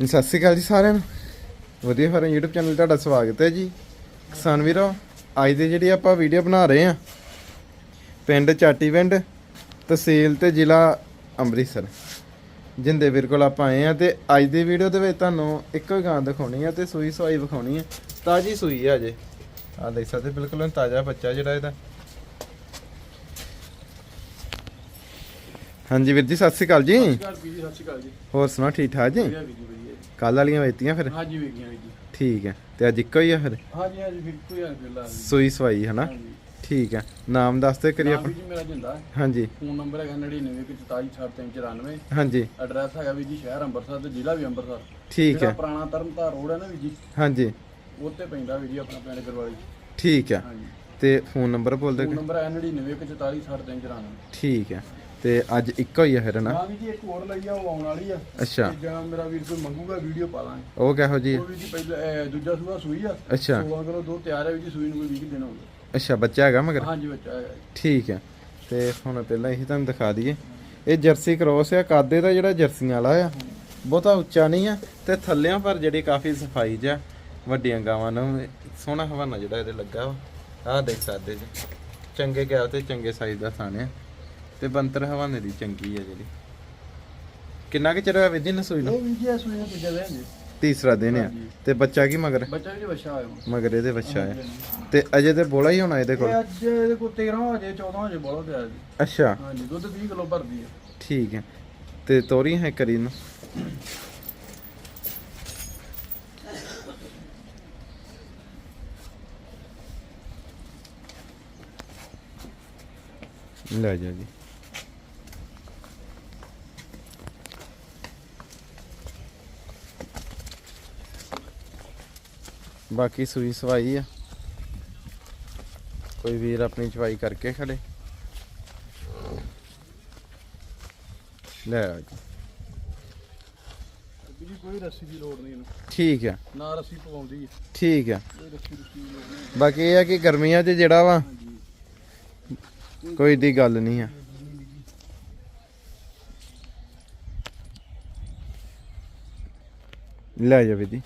ਜੀ, ਸਤਿ ਸ਼੍ਰੀ ਅਕਾਲ ਜੀ ਸਾਰਿਆਂ ਨੂੰ। ਵਧੀਆ ਫਾਰਮ YouTube ਚੈਨਲ ਤੁਹਾਡਾ ਸਵਾਗਤ ਹੈ ਜੀ। ਕਿਸਾਨ ਵੀਰੋ ਅੱਜ ਦੀ ਜਿਹੜੀ ਆਪਾਂ ਵੀਡੀਓ ਬਣਾ ਰਹੇ ਆ ਪਿੰਡ ਚਾਟੀਵਿੰਡ ਤਹਿਸੀਲ ਤੇ ਜ਼ਿਲ੍ਹਾ ਅੰਮ੍ਰਿਤਸਰ। ਜਿੰਦੇ ਵੀਰ ਕੋਲ ਆਪਾਂ ਆਏ ਆ ਤੇ ਅੱਜ ਦੀ ਵੀਡੀਓ ਦੇ ਵਿੱਚ ਤੁਹਾਨੂੰ ਇੱਕੋ ਹੀ ਗਾਂ ਦਿਖਾਉਣੀ ਆ ਤੇ ਸੂਈ ਸਵਾਈ ਵਿਖਾਉਣੀ ਆ। ਤਾਜੀ ਸੂਈ ਆ ਅਜੇ ਆ ਦੇਖ ਸਕਦੇ ਬਿਲਕੁਲ ਤਾਜ਼ਾ ਬੱਚਾ ਜਿਹੜਾ ਇਹਦਾ। ਹਾਂਜੀ ਵੀਰ ਜੀ ਸਤਿ ਸ਼੍ਰੀ ਅਕਾਲ ਜੀ। ਸਤਿ ਸ਼੍ਰੀ ਅਕਾਲ ਵੀਰ ਜੀ ਸਤਿ ਸ਼੍ਰੀ ਅਕਾਲ ਜੀ। ਹੋਰ ਸੁਣਾ ਠੀਕ ਠਾਕ ਜੀ? ਕੱਲ ਵਾਲੀਆਂ ਵੇਚਤੀਆਂ ਫਿਰ? ਹਾਂਜੀ ਵੀਰ ਜੀ। ਠੀਕ ਹੈ ਤੇ ਅੱਜ ਇੱਕੋ ਹੀ ਆ ਫਿਰ? ਹਾਂਜੀ ਹਾਂਜੀ ਵੀਰ ਕੋਈ ਆ ਬਿੱਲਾ ਸੂਈ ਸਵਾਈ ਹਨਾ? ਹਾਂਜੀ। ਠੀਕ ਹੈ ਨਾਮ ਦੱਸ ਤੇ ਕਰੀ ਨਾਮ ਆਪਾਂ। ਵੀਰ ਜੀ ਮੇਰਾ ਜਿੰਦਾ ਹੈ। ਹਾਂਜੀ। ਫੋਨ ਨੰਬਰ ਹੈਗਾ 9914464394 ਹਾਂਜੀ। ਐਡਰੈਸ ਹੈਗਾ ਵੀਰ ਜੀ ਸ਼ਹਿਰ ਅੰਮ੍ਰਿਤਸਰ ਤੇ ਜ਼ਿਲ੍ਹਾ ਵੀ ਅੰਮ੍ਰਿਤਸਰ। ਠੀਕ ਹੈ। ਪੁਰਾਣਾ ਤਰਨਤਾਰ ਰੋਡ ਹੈ ਨਾ ਵੀਰ ਜੀ। ਹਾਂਜੀ। ਉੱਤੇ ਪੈਂਦਾ ਵੀਰ ਜੀ ਆਪਣਾ ਪਿੰਡ ਗਰਵਾਲੀ। ਠੀਕ ਹੈ। ਹਾਂਜੀ। ਤੇ ਫੋਨ ਨੰਬਰ ਬੋਲ ਦੇ ਫੋਨ ਨੰਬਰ ਹੈ 9914464394 ਠੀਕ ਹੈ। ਤੇ ਅੱਜ ਇੱਕੋ ਹੀ ਆ ਫਿਰ ਨਾ? ਹਾਂ ਜੀ ਇੱਕ ਹੋਰ ਲਈ ਆ ਉਹ ਆਉਣ ਵਾਲੀ ਆ। ਅੱਛਾ। ਤੇ ਜਾਂ ਮੇਰਾ ਵੀਰ ਕੋਈ ਮੰਗੂਗਾ ਵੀਡੀਓ ਪਾ ਦਾਂਗੇ ਉਹ ਕਿਹੋ ਜੀ ਉਹ ਵੀਰ ਜੀ ਪਹਿਲਾਂ ਇਹ ਦੂਜਾ ਸੂਆ ਸੂਈ ਆ। ਅੱਛਾ। ਸੂਆ ਕਰੋ ਦੋ ਤਿਆਰ ਹੈ ਵੀਰ ਜੀ ਸੂਈ ਨੂੰ ਕੋਈ 20 ਦਿਨ ਹੋ ਗਏ। ਅੱਛਾ ਬੱਚਾ ਹੈਗਾ ਮਗਰ? ਹਾਂਜੀ ਬੱਚਾ ਹੈਗਾ ਜੀ। ਠੀਕ ਹੈ ਤੇ ਹੁਣ ਪਹਿਲਾਂ ਇਹੀ ਤੁਹਾਨੂੰ ਦਿਖਾ ਦਈਏ। ਇਹ ਜਰਸੀ ਕ੍ਰੋਸ ਆ ਕਾਦੇ ਦਾ ਜਿਹੜਾ ਜਰਸੀਆਂ ਵਾਲਾ ਆ? ਬਹੁਤਾ ਉੱਚਾ ਨਹੀਂ ਆ ਤੇ ਥੱਲਿਆਂ ਪਰ ਜਿਹੜੀ ਕਾਫੀ ਸਫ਼ਾਈ ਜਾ ਵੱਡੀਆਂ ਗਾਵਾਂ ਨੂੰ ਸੋਹਣਾ ਹਵਾਨਾ ਜਿਹੜਾ ਇਹਦੇ ਲੱਗਾ ਵਾ। ਆਹ ਦੇਖ ਸਕਦੇ ਜੀ। ਚੰਗੇ ਗੈਪ ਤੇ ਚੰਗੇ ਸਾਈਜ਼ ਦਾ ਥਾਣ ਆ। ਤੇ ਬੰਤਰ ਹਵਾਨੇ ਦੀ ਚੰਗੀ ਆ ਜਿਹੜੀ। ਕਿੰਨਾ ਕੁ ਚਿਰ ਹੋਇਆ ਵਿਧੀ ਨਸੂਈ ਨੂੰ ਉਹ ਵੀ ਜੀ ਸੂਈ ਨੂੰ ਦੂਜਾ ਦੇ ਜੀ ਤੀਸਰਾ ਦਿਨ ਆ। ਹਾਂਜੀ। ਤੇ ਬੱਚਾ ਕੀ ਮਗਰ? ਬੱਚਾ ਵੀ ਬੱਚਾ ਆਇਆ ਮਗਰ ਇਹਦੇ ਬੱਚਾ ਆ। ਤੇ ਅਜੇ ਤੇ ਬੋਲਾ ਹੀ ਹੋਣਾ ਇਹਦੇ ਕੋਲ? ਇਹ ਅੱਜ ਇਹਦੇ ਕੋਲ 13 ਹੋ ਜੇ 14 ਹੋ ਜੇ ਬੋਲੋ ਤੇ ਆ ਜੀ। ਅੱਛਾ। ਹਾਂਜੀ ਦੁੱਧ 20 ਕਿਲੋ ਭਰਦੀ ਹੈ ਠੀਕ ਹੈ ਤੇ ਤੋਰੀ ਹੈ ਕਰੀ ਨੂੰ? ਲੈ ਜਾ ਜੀ। ਬਾਕੀ ਸੂਈ ਸਵਾਈ ਆ। ਕੋਈ ਵੀਰ ਆਪਣੀ ਚਵਾਈ ਕਰਕੇ ਖੜੇ। ਲੈ ਆ ਜੀ। ਵੀ ਕੋਈ ਰੱਸੀ ਦੀ ਲੋੜ ਨਹੀਂ ਇਹਨੂੰ। ਠੀਕ ਹੈ ਨਾ ਰੱਸੀ ਪਵਾਉਂਦੀ। ਹੈ ਠੀਕ ਹੈ ਕੋਈ ਰੱਸੀ ਰੁੱਸੀ ਦੀ ਲੋੜ ਨਹੀਂ। ਬਾਕੀ ਇਹ ਆ ਕਿ ਗਰਮੀਆਂ 'ਚ ਜਿਹੜਾ ਵਾ ਕੋਈ ਦੀ ਗੱਲ ਨਹੀਂ ਆ। ਲੈ ਜਾ ਜੀ।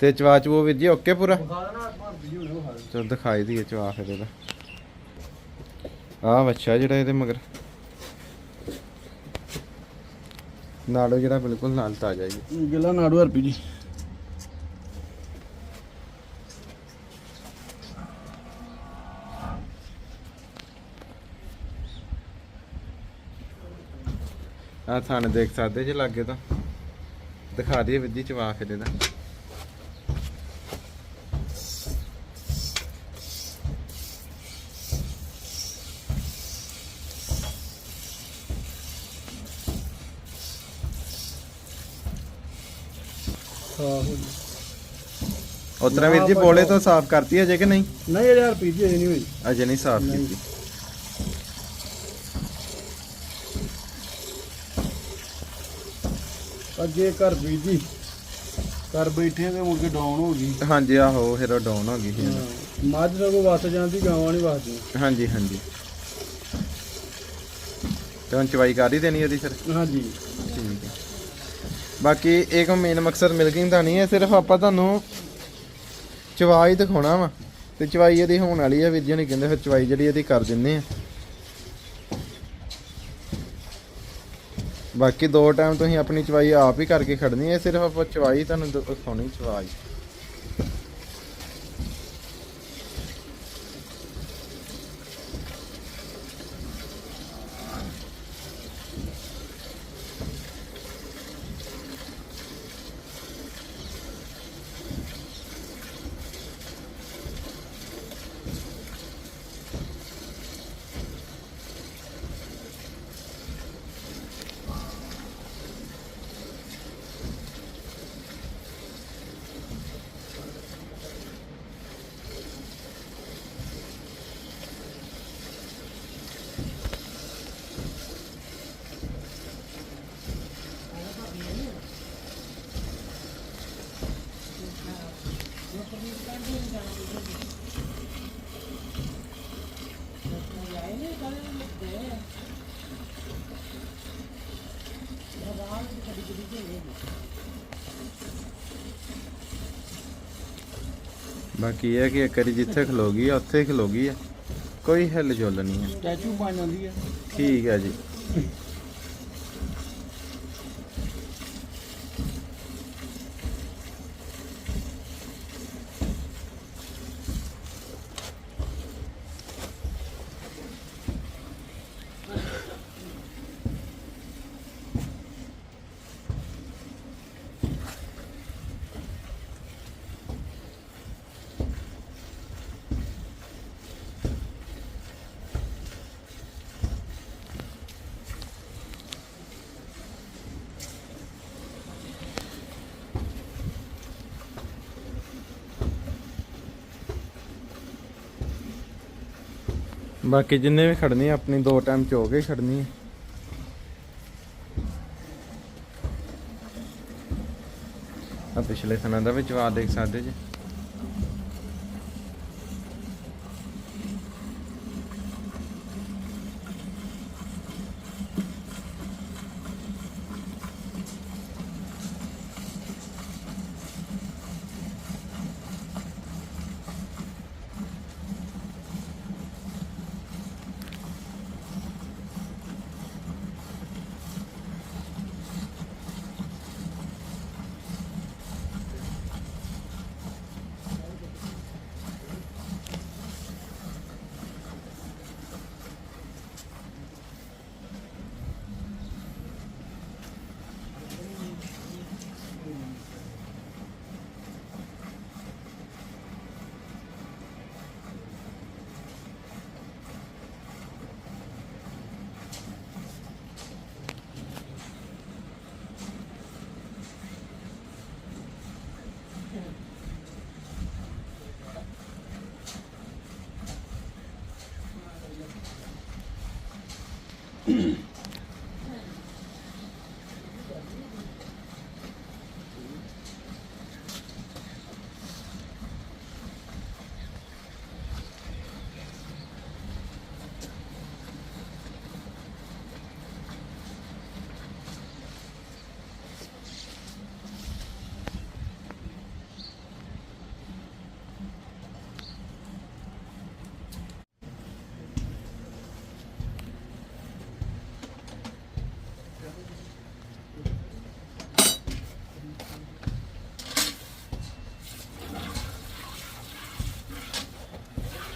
ਤੇ ਚਵਾਚ ਉਹ ਵੀਰ ਜੀ ਓਕੇ ਪੂਰਾ? ਚਲ ਦਿਖਾਈ ਦੀ ਚਵਾ ਫਿਰ ਇਹਦਾ। ਆਹ ਬੱਚਾ ਜਿਹੜਾ ਇਹਦੇ ਮਗਰ। ਨਾੜੋ ਜਿਹੜਾ ਬਿਲਕੁਲ ਨਾਲ ਤਾਜ਼ਾ ਜੀ ਗਿਲਾ ਨਾੜੂ ਹਰਪੀ ਜੀ। ਆਹ ਥਾਣੇ ਦੇਖ ਸਕਦੇ ਜੇ ਲੱਗੇ ਤਾਂ। ਦਿਖਾ ਦਈਏ ਵਿੱਧੀ ਚਵਾ ਫਿਰ ਜੀ ਉਤਰਾ ਵੀਰ ਜੀ ਬੋਲੇ ਤੋਂ ਸਾਫ਼ ਕਰਤੀ ਅਜੇ ਕਿ ਨਹੀਂ? ਨਹੀਂ ਇਹ ਹਰਪੀ ਜੀ ਇਹ ਨਹੀਂ ਹੋਈ। ਅਜੇ ਨਹੀਂ ਸਾਫ਼ ਨਹੀਂ। ਕੀਤੀ। ਅੱਗੇ ਘਰ ਵੀ ਜੀ ਘਰ ਬੈਠੇ ਤੇ ਮੁੜ ਕੇ ਡਾਊਨ ਹੋ ਗਈ। ਹਾਂਜੀ ਆਹੋ ਫਿਰ ਡਾਊਨ ਹੋ ਗਈ ਸੀ। ਇਹਨੂੰ। ਮੱਝ ਸਗੋਂ ਵਸ ਜਾਂਦੀ ਗਾਵਾਂ ਨਹੀਂ ਵਸਦੀਆਂ। ਹਾਂਜੀ ਹਾਂਜੀ। ਤੇ ਹੁਣ ਚਵਾਈ ਕਰ ਹੀ ਦੇਣੀ ਉਹਦੀ ਫਿਰ? ਹਾਂਜੀ। ਹੈ ਬਾਕੀ ਇਹ ਇੱਕ ਮੇਨ ਮਕਸਦ ਮਿਲਕਿੰਗ ਦਾ ਨਹੀਂ ਹੈ, ਸਿਰਫ ਆਪਾਂ ਤੁਹਾਨੂੰ ਚਵਾਈ ਦਿਖਾਉਣਾ ਵਾ ਤੇ ਚਵਾਈ ਇਹਦੀ ਹੋਣ ਵਾਲੀ ਆ ਵੀਰ ਜੀ ਨੇ ਕਹਿੰਦੇ ਫਿਰ ਚਵਾਈ ਜਿਹੜੀ ਇਹਦੀ ਕਰ ਦਿੰਨੇ ਆ। ਬਾਕੀ ਦੋ ਟਾਈਮ ਤੁਸੀਂ ਆਪਣੀ ਚਵਾਈ ਆਪ ਹੀ ਕਰਕੇ ਖੜਨੀ ਹੈ, ਸਿਰਫ ਆਪਾਂ ਚਵਾਈ ਤੁਹਾਨੂੰ ਦਿਖਾਉਣੀ, ਚਵਾਈ। ਬਾਕੀ ਇਹ ਹੈ ਕਿ ਇੱਕ ਵਾਰੀ ਜਿੱਥੇ ਖਲੋ ਗਈ ਆ ਉੱਥੇ ਹੀ ਖਲੋ ਗਈ ਆ। ਕੋਈ ਹਿੱਲ ਜੁਲ ਨਹੀਂ ਹੈ ਸਟੈਚੂ ਬਣ ਜਾਂਦੀ ਹੈ ਠੀਕ ਹੈ ਜੀ। ਬਾਕੀ ਜਿੰਨੇ ਵੀ ਖੜਨੀ ਆਪਣੀ ਦੋ ਟਾਈਮ ਚੋ ਕੇ ਖੜਨੀ ਆ ਆ ਪਿਛਲੇ ਸਨਾਂ ਦਾ ਵੀ ਜਵਾਬ ਦੇਖ ਸਕਦੇ ਜੀ।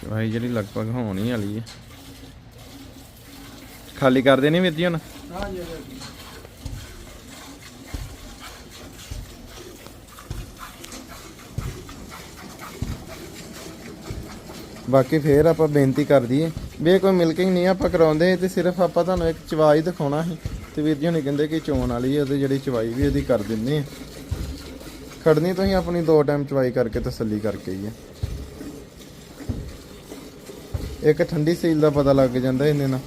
ਚਵਾਈ ਜਿਹੜੀ ਲਗਭਗ ਹੋਣ ਵਾਲੀ ਹੈ ਖਾਲੀ ਕਰ ਦੇਣੀ ਵੀਰ ਜੀ ਹੁਣ? ਹਾਂ ਬਾਕੀ ਫੇਰ ਆਪਾਂ ਬੇਨਤੀ ਕਰ ਦਈਏ, ਵੀ ਇਹ ਕੋਈ ਮਿਲਕਿੰਗ ਨਹੀਂ ਆਪਾਂ ਕਰਾਉਂਦੇ ਤੇ ਸਿਰਫ ਆਪਾਂ ਤੁਹਾਨੂੰ ਇੱਕ ਚਵਾਈ ਦਿਖਾਉਣਾ ਸੀ। ਤੇ ਵੀਰ ਜੀ ਹੁਣੇ ਕਹਿੰਦੇ ਕਿ ਚੋਣ ਵਾਲੀ ਹੈ ਉਹਦੀ ਜਿਹੜੀ ਚਵਾਈ ਵੀ ਉਹਦੀ ਕਰ ਦਿੰਦੇ ਆ। ਖੜਨੀ ਤੁਸੀਂ ਆਪਣੀ ਦੋ ਟਾਈਮ ਚਵਾਈ ਕਰਕੇ ਤਸੱਲੀ ਕਰਕੇ ਹੀ ਆ। ਇੱਕ ਠੰਡੀ ਸੀਲ ਦਾ ਪਤਾ ਲੱਗ ਜਾਂਦਾ ਇਹਨੇ ਨਾਲ।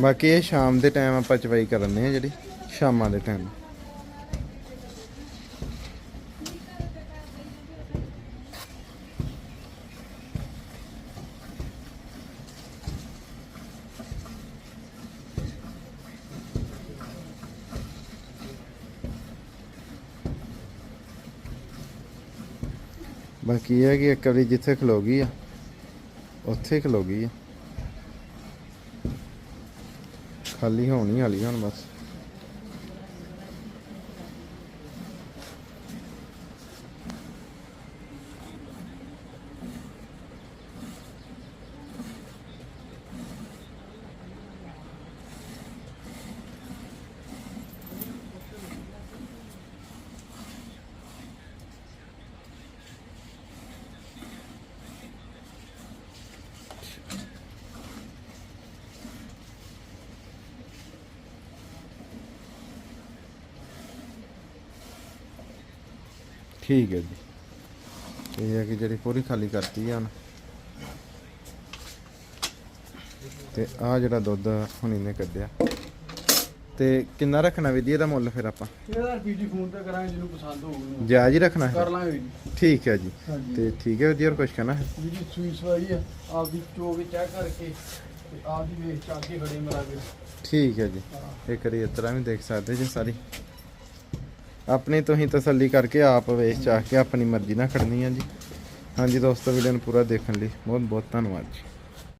ਬਾਕੀ ਇਹ ਸ਼ਾਮ ਦੇ ਟਾਈਮ ਆਪਾਂ ਚਵਾਈ ਕਰਨੇ ਆ ਜਿਹੜੀ ਸ਼ਾਮਾਂ ਦੇ ਟਾਈਮ ਬਾਕੀ ਇਹ ਕਿ ਇੱਕ ਵਾਰੀ ਜਿੱਥੇ ਖਲੋਗੀ ਆ, ਉੱਥੇ ਖਲੋਗੀ ਆ। ਖਾਲੀ ਹੋਣੀ ਵਾਲੀ ਹੁਣ ਬਸ। ਠੀਕ ਹੈ ਜੀ। ਇਹ ਹੈ ਕਿ ਜਿਹੜੀ ਪੂਰੀ ਖਾਲੀ ਕਰਤੀ ਹੁਣ ਤੇ ਆ ਜਿਹੜਾ ਦੁੱਧ ਹੁਣੀ ਨੇ ਕੱਢਿਆ। ਤੇ ਕਿੰਨਾ ਰੱਖਣਾ ਵੀ ਜੀ ਇਹਦਾ ਮੁੱਲ ਫਿਰ ਆਪਾਂ? ਇਹਦਾ ਪੀਜੀ ਫੋਨ ਤੇ ਕਰਾਂਗੇ ਜਿਹਨੂੰ ਪਸੰਦ ਹੋਊਗਾ ਜਾਇਜ਼ ਹੀ ਰੱਖਣਾ ਕਰ ਹੈ ਲਾਂਗੇ ਵੀਰ ਜੀ। ਠੀਕ ਹੈ ਜੀ। ਤੇ ਠੀਕ ਹੈ ਜੀ ਹੋਰ ਕੁਝ ਕਹਿਣਾ ਹੈ? ਜੀ ਸੂਈ ਸਵਾਈ ਆ ਆਪਦੀ ਚੋ ਕੇ ਚੈੱਕ ਕਰਕੇ ਤੇ ਆਪਦੀ ਵੇਖ ਚਾ ਕੇ ਖੜੇ ਮੇਰਾ ਠੀਕ ਹੈ ਜੀ। ਇਹ ਕਰੀ ਇਸ ਤਰ੍ਹਾਂ ਵੀ ਦੇਖ ਸਕਦੇ ਜੀ ਸਾਰੀ। ਆਪਣੀ ਤੁਸੀਂ ਤਸੱਲੀ ਕਰਕੇ ਆਪ ਵੇਚ ਚਾਹ ਕੇ ਆਪਣੀ ਮਰਜ਼ੀ ਨਾਲ ਖੜਨੀ ਆ ਜੀ। ਹਾਂਜੀ ਦੋਸਤੋ ਵੀਡੀਓ ਨੂੰ ਪੂਰਾ ਦੇਖਣ ਲਈ ਬਹੁਤ ਬਹੁਤ ਧੰਨਵਾਦ ਜੀ।